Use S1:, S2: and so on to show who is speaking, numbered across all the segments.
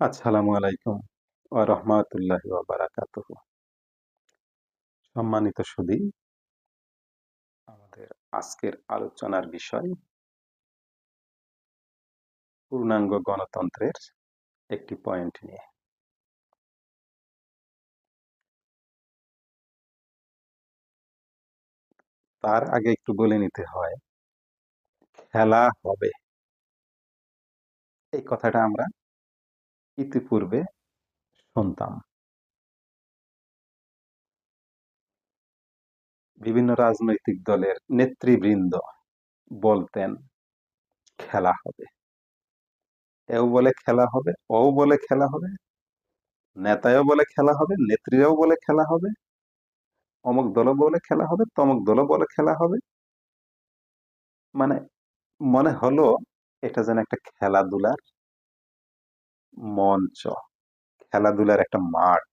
S1: আসসালামু আলাইকুম রাহমাতুল্লাহি ওয়া বারাকাতুহু। সম্মানিত সুধী আমাদের আজকের আলোচনার বিষয় পূর্ণাঙ্গ গণতন্ত্রের একটি পয়েন্ট নিয়ে। তার আগে একটু বলে নিতে হয়, খেলা হবে। এই কথাটা আমরা ইতিপূর্বে শুনতাম। বিভিন্ন রাজনৈতিক দলের নেতৃবৃন্দ বলতেন, খেলা হবে। এও বলে খেলা হবে। ও বলে খেলা হবে। নেতাও বলে খেলা হবে। নেত্রীরাও বলে খেলা হবে। অমুক দলও বলে খেলা হবে। তমক দলও বলে খেলা হবে। মানে মনে হলো এটা যেন একটা খেলাধুলার মঞ্চ, খেলাধুলার একটা মাঠ।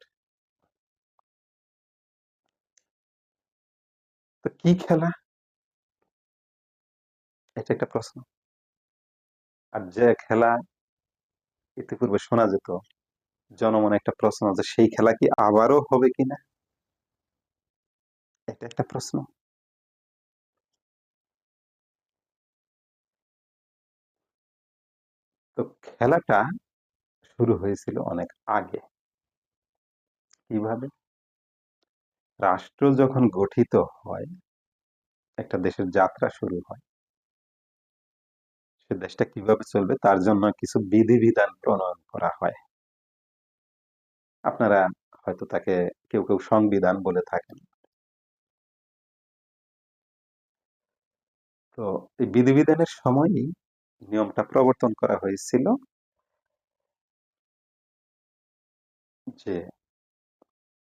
S1: তো কি খেলা? এটা একটা প্রশ্ন। আর যে খেলা ইতিপূর্বে শোনা যেত, জনমনে একটা প্রশ্ন যে সেই খেলা কি আবারও হবে কিনা? এটা একটা প্রশ্ন। তো খেলাটা শুরু হয়েছিল অনেক আগে। কীভাবে? রাষ্ট্র যখন গঠিত হয়, একটা দেশের যাত্রা শুরু হয়। সে দেশটা কীভাবে চলবে, তার জন্য কিছু বিধিবিধান প্রণয়ন করা হয়। আপনারা হয়তো তাকে কেউ কেউ সংবিধান বলে থাকেন। তো এই বিধিবিধানের সময়ই নিয়মটা প্রবর্তন করা হয়েছিল। যে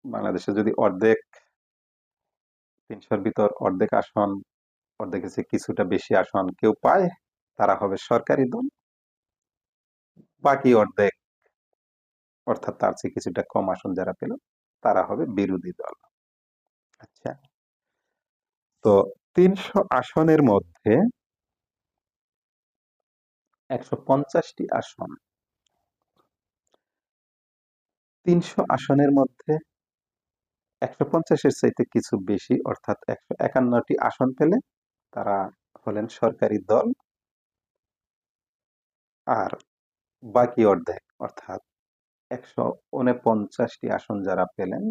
S1: বাংলাদেশে যদি অর্ধেক তিনশোর ভিতর অর্ধেক আসন অর্ধেক কিছুটা বেশি আসন কেউ পায়, তারা হবে সরকারি দল। বাকি অর্ধেক, অর্থাৎ তার চেয়ে কিছুটা কম আসন যারা পেল, তারা হবে বিরোধী দল। আচ্ছা। তো তিনশো আসনের মধ্যে একশো পঞ্চাশটি আসন তিনশো আসনের মধ্যে একশো পঞ্চাশের চাইতে কিছু বেশি, অর্থাৎ একশো একান্নটি আসন পেলে তারা হলেন সরকারি দল। আর বাকি অর্ধেক, অর্থাৎ একশো উনপঞ্চাশটি আসন যারা পেলেন,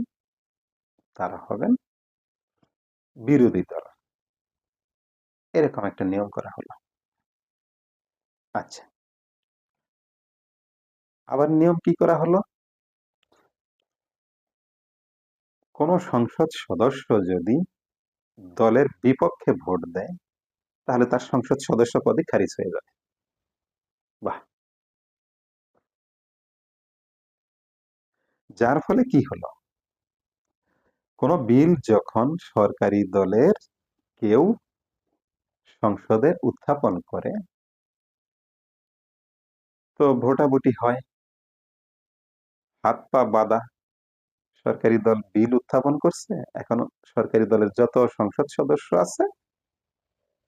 S1: তারা হবেন বিরোধী দল। এরকম একটা নিয়ম করা হলো। আচ্ছা। আবার নিয়ম কি করা হলো? কোন সংসদ সদস্য যদি দলের বিপক্ষে ভোট দেয়, তাহলে তার সংসদ সদস্য পদে খারিজ হয়ে যাবে। বাহ! যার ফলে কি হলো? কোন বিল যখন সরকারি দলের কেউ সংসদে উত্থাপন করে, তো ভোটাভুটি হয়। হাত পা বাধা। সরকারি দল বিল উত্থাপন করছে, এখন সরকারি দলের যত সংসদ সদস্য আছে,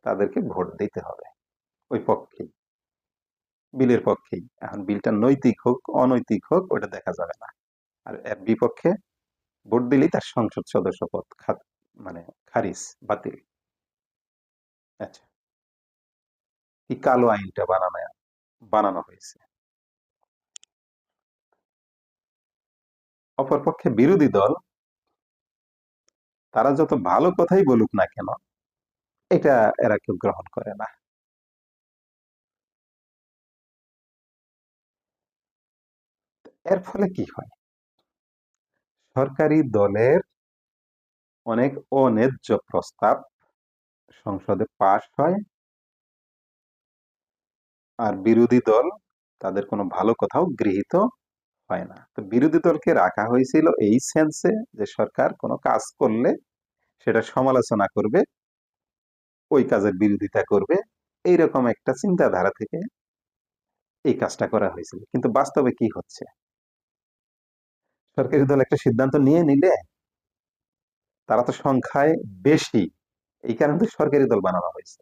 S1: তাদেরকে ভোট দিতে হবে। ওই পক্ষেই, বিলের পক্ষেই। এখন বিলটা নৈতিক হোক, অনৈতিক হোক, ওটা দেখা যাবে না। আর এর বিপক্ষে ভোট দিলেই তার সংসদ সদস্য পদ মানে খারিজ, বাতিল। আচ্ছা। কি কালো আইনটা বানানো বানানো হয়েছে? অপরপক্ষে বিরোধী দল, তারা যত ভালো কথাই বলুক না কেন, এটা এরা কেউ গ্রহণ করে না। এর ফলে কি হয়? সরকারি দলের অনেক অন্যায্য প্রস্তাব সংসদে পাশ হয় আর বিরোধী দল তাদের কোনো ভালো কথাও গৃহীত হয় না। তো বিরোধী দলকে রাখা হয়েছিল এই সেন্সে যে সরকার কোনো কাজ করলে সেটা সমালোচনা করবে, ওই কাজের বিরোধিতা করবে, এইরকম একটা চিন্তাধারা থেকে এই কাজটা করা হয়েছিল। কিন্তু বাস্তবে কি হচ্ছে? সরকারি দল একটা সিদ্ধান্ত নিয়ে নিলে তারা তো সংখ্যায় বেশি, এই কারণে সরকারি দল বানানো হয়েছে।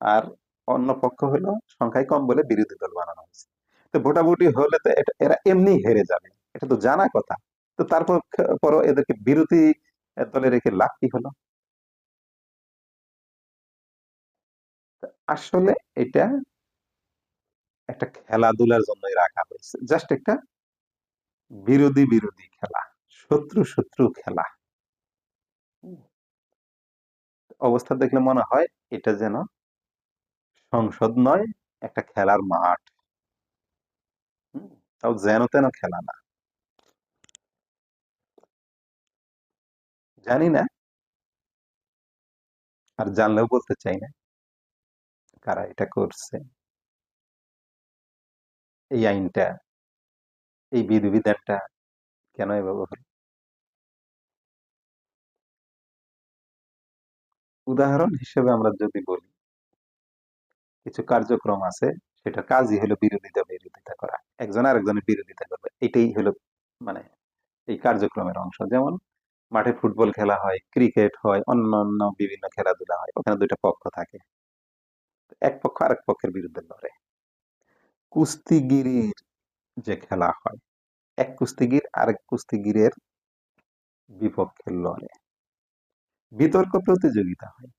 S1: আর অন্য পক্ষ হলো সংখ্যায় কম বলে বিরোধী দল বানানো হয়েছে। তো ভোটাভুটি হলে তো এরা এমনি হেরে যাবে। এটা তো জানা কথা। তো তারপর পরও এদেরকে বিরোধী দলে রেখে লাভ কি হলো? আসলে এটা একটা খেলাধুলার জন্য রাখা হয়েছে। জাস্ট একটা বিরোধী বিরোধী খেলা, শত্রু শত্রু খেলা। অবস্থা দেখলে মনে হয় এটা যেন সংসদ নয়, একটা খেলার মাঠ। তাও যেন তেন খেলা না জানি না আর জানলেও বলতে চাই না কারা এটা করছে এই আইনটা এই বিধিবিধানটা কেন এভাবে হলো উদাহরণ হিসেবে আমরা যদি বলি, কিছু কার্যক্রম আছে সেটা কাজই হলো বিরোধিতা বিরোধিতা করা। একজন আরেকজনের বিরোধিতা করবে, এটাই হলো মানে এই কার্যক্রমের অংশ। যেমন মাঠে ফুটবল খেলা হয়, ক্রিকেট হয়, অন্যান্য বিভিন্ন খেলাধুলা হয়, ওখানে দুইটা পক্ষ থাকে। এক পক্ষ আরেক পক্ষের বিরুদ্ধে লড়ে। কুস্তিগিরির যে খেলা হয়, এক কুস্তিগির আরেক কুস্তিগিরের বিপক্ষে লড়ে। বিতর্ক প্রতিযোগিতা হয়,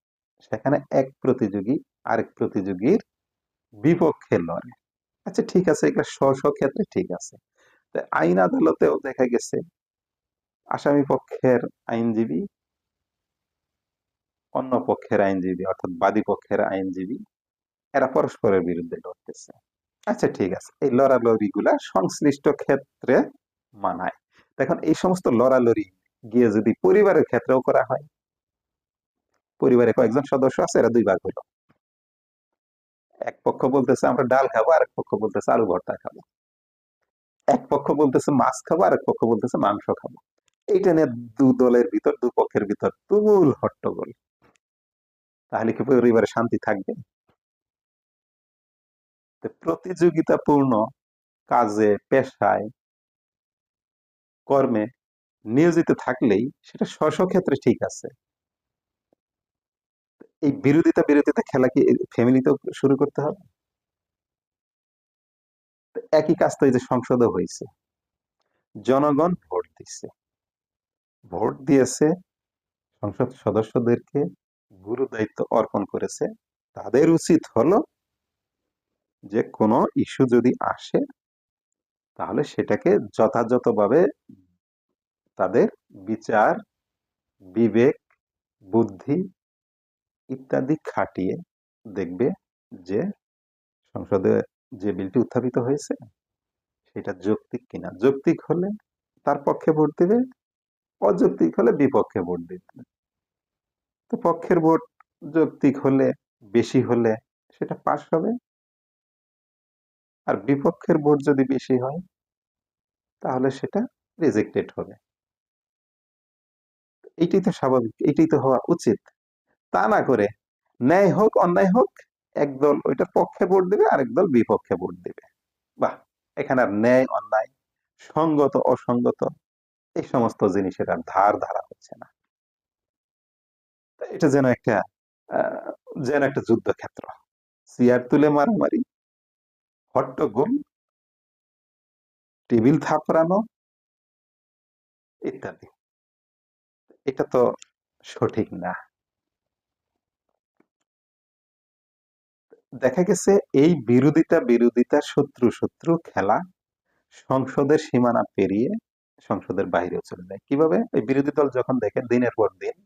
S1: সেখানে এক প্রতিযোগী আরেক প্রতিযোগীর বিপক্ষে লড়ে। আচ্ছা ঠিক আছে এটা স্ব স্ব ক্ষেত্রে ঠিক আছে। আইন আদালতেও দেখা গেছে, আসামি পক্ষের আইনজীবী, অন্য পক্ষের আইনজীবী, অর্থাৎ বাদী পক্ষের আইনজীবী, এরা পরস্পরের বিরুদ্ধে লড়তেছে। আচ্ছা ঠিক আছে, এই লড়ালড়ি গুলা সংশ্লিষ্ট ক্ষেত্রে মানায়। দেখুন এই সমস্ত লড়ালড়ি গিয়ে যদি পরিবারের ক্ষেত্রেও করা হয়, পরিবারে কয়েকজন সদস্য আছে, এরা দুই ভাগ হলো এক পক্ষ বলতেছে, আমরা ডাল খাব, আরেক পক্ষ বলতেছে, আলু ভর্তা খাব। এক পক্ষ বলতেছে, মাছ খাব, আরেক পক্ষ বলতেছে, মাংস খাব। এইটা নিয়ে দু দলের ভিতর, দু পক্ষের ভিতর তুমুল হট্টগোল। তাহলে কি পরিবারে শান্তি থাকবে? প্রতিযোগিতাপূর্ণ কাজে, পেশায়, কর্মে নিয়োজিত থাকলেই সেটা স্ব ক্ষেত্রে ঠিক আছে। এই বিরোধিতা বিরোধিতা খেলা কি ফ্যামিলিতেও শুরু করতে হবে? একই কাজ তো এই যে সংসদে হয়েছে। জনগণ ভোট দিচ্ছে ভোট দিয়েছে সংসদ সদস্যদেরকে গুরু দায়িত্ব অর্পণ করেছে। তাদের উচিত হলো যে কোনো ইস্যু যদি আসে, তাহলে সেটাকে যথাযথভাবে তাদের বিচার, বিবেক, বুদ্ধি ইত্যাদি খাটিয়ে দেখবে যে সংসদে যে বিলটি উত্থাপিত হয়েছে, সেটা যৌক্তিক কিনা। যৌক্তিক হলে তার পক্ষে ভোট দেবে, অযৌক্তিক হলে বিপক্ষে ভোট দেবে। তো পক্ষের ভোট যৌক্তিক হলে, বেশি হলে সেটা পাশ হবে। আর বিপক্ষের ভোট যদি বেশি হয়, তাহলে সেটা রিজেক্টেড হবে। এইটাই তো স্বাভাবিক, এইটাই তো হওয়া উচিত। তা না করে। ন্যায় হোক, অন্যায় হোক একদল ওইটার পক্ষে ভোট দেবে, আরেক দল বিপক্ষে ভোট দেবে। বাহ! এখানে আর ন্যায়, অন্যায়, সঙ্গত, অসঙ্গত, এই সমস্ত জিনিসের আর ধার ধারা হচ্ছে না। এটা যেন একটা যেন একটা যুদ্ধক্ষেত্র। চেয়ার তুলে মারামারি হট্টগোল টেবিল থাপড়ানো, ইত্যাদি। এটা তো সঠিক না। দেখা গেছে এই বিরোধিতা বিরোধিতা শত্রু শত্রু খেলা সংসদের সীমানা পেরিয়ে সংসদের বাইরেও চলে যায়। কীভাবে? এই বিরোধী দল যখন দেখে দিনের পর দিন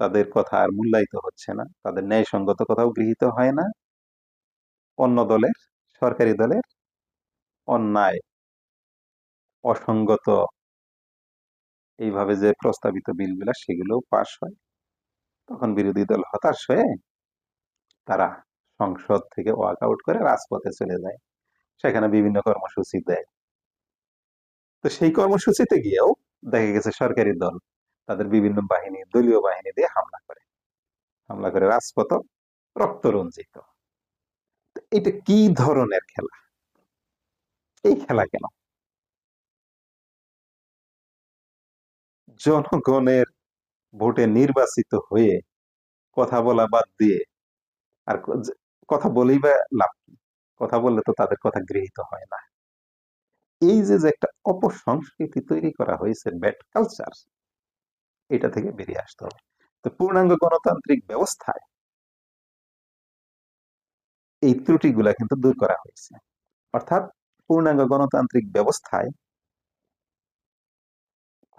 S1: তাদের কথা আর মূল্যায়িত হচ্ছে না, তাদের ন্যায়সঙ্গত কথাও গৃহীত হয় না, অন্য দলের, সরকারি দলের অন্যায়, অসঙ্গত এইভাবে যে প্রস্তাবিত বিলগুলা সেগুলোও পাশ হয়। তখন বিরোধী দল হতাশ হয়ে তারা সংসদ থেকে ওয়াক আউট করে রাজপথে চলে যায়। সেখানে বিভিন্ন কর্মসূচি দেয়। তো সেই কর্মসূচিতে গিয়েও দেখা গেছে সরকারি দল তাদের বিভিন্ন বাহিনী, দলীয় বাহিনী দিয়ে হামলা করে। হামলা করে রাজপথ রক্ত রঞ্জিত এটা কি ধরনের খেলা? এই খেলা কেন? জনগণের ভোটে নির্বাচিত হয়ে কথা বলা বাদ দিয়ে আর কথা বলেই বা লাভ কি? কথা বললে তো তাদের কথা গৃহীত হয় না। এই যে যে একটা অপসংস্কৃতি তৈরি করা হয়েছে ব্যাড কালচার, এটা থেকে বেরিয়ে আসতে হবে। তো পূর্ণাঙ্গ গণতান্ত্রিক ব্যবস্থায় এই ত্রুটিগুলা কিন্তু দূর করা হয়েছে। অর্থাৎ পূর্ণাঙ্গ গণতান্ত্রিক ব্যবস্থায়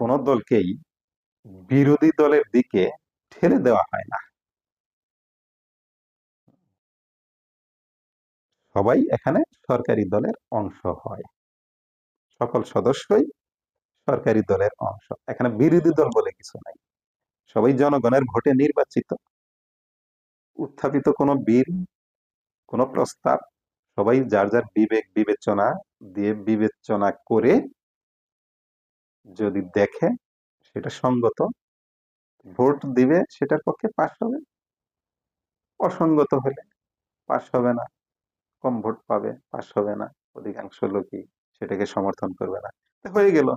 S1: কোন দলকেই বিরোধী দলের দিকে ঠেলে দেওয়া হয় না। সবাই এখানে সরকারি দলের অংশ হয়। সকল সদস্যই সরকারি দলের অংশ। এখানে বিরোধী দল বলে কিছু নাই। সবাই জনগণের ভোটে নির্বাচিত। উত্থাপিত কোনো বিল, কোন প্রস্তাব, সবাই যার যার বিবেক বিবেচনা দিয়ে বিবেচনা করে যদি দেখে সেটা সঙ্গত, ভোট দিবে সেটার পক্ষে পাশ হবে। অসঙ্গত হলে পাশ হবে না। কম ভোট পাবে পাশ হবে না। অধিকাংশ লোকই সেটাকে সমর্থন করবে না। হয়ে গেল।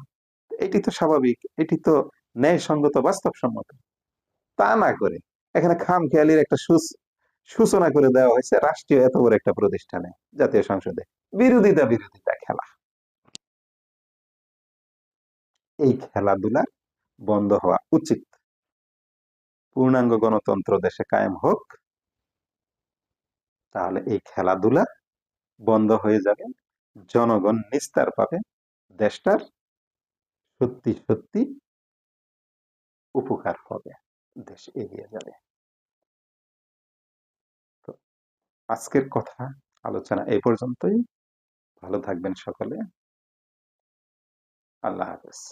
S1: এটি তো স্বাভাবিক। এটি তো ন্যায়সঙ্গত, বাস্তবসম্মত। তা না করে এখানে খাম খেয়ালির একটা সূচনা করে দেওয়া হয়েছে রাষ্ট্রীয় এত বড় একটা প্রতিষ্ঠানে, জাতীয় সংসদে। বিরোধিতা বিরোধিতা খেলা। এই খেলাধুলা বন্ধ হওয়া উচিত। পূর্ণাঙ্গ গণতন্ত্র দেশে কায়েম হোক তাহলে এই খেলাধুলা বন্ধ হয়ে যাবে। জনগণ নিস্তার পাবে। দেশটার সত্যি সত্যি উপকার হবে। দেশ এগিয়ে যাবে। তো আজকের কথা, আলোচনা এই পর্যন্তই। ভালো থাকবেন সকলে। আল্লাহ হাফেজ।